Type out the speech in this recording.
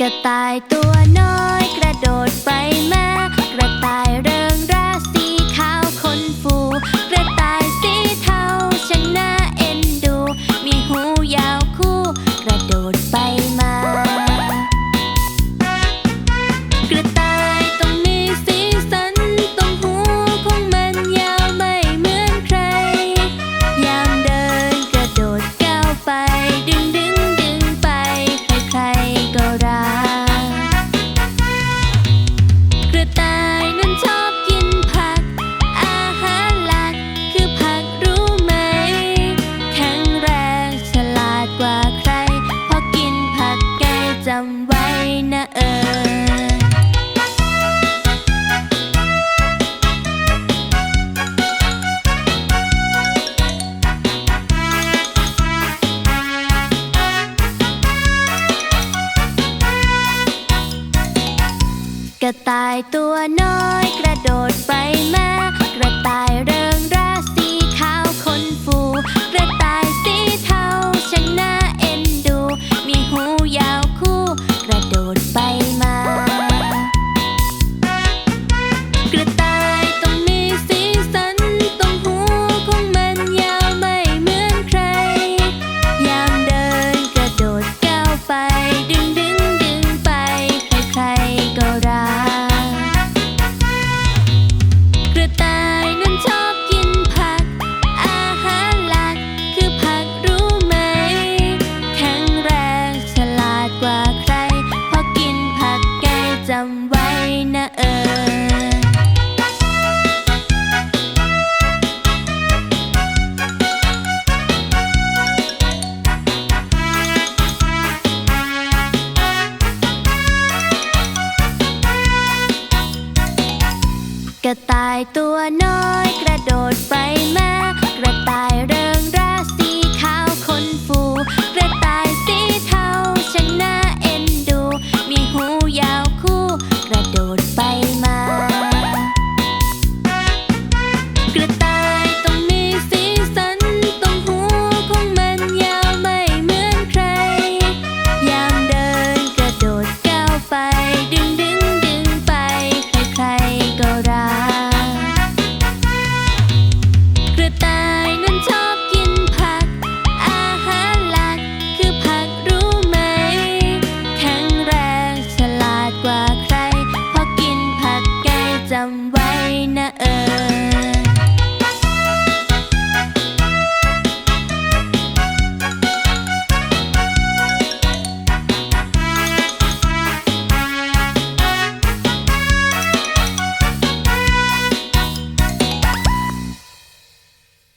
กระต่ายตัวน้อยกระโดดไปมา กระต่ายตัวน้อยกระโดดไปมา กระต่ายตัวน้อยกระโดดไปมากระต่ายเริงราสีขาวขนฟู กระต่ายสีเทาช่างน่าเอ็นดู มีหูยาวคู่ กระโดดไปมา I'm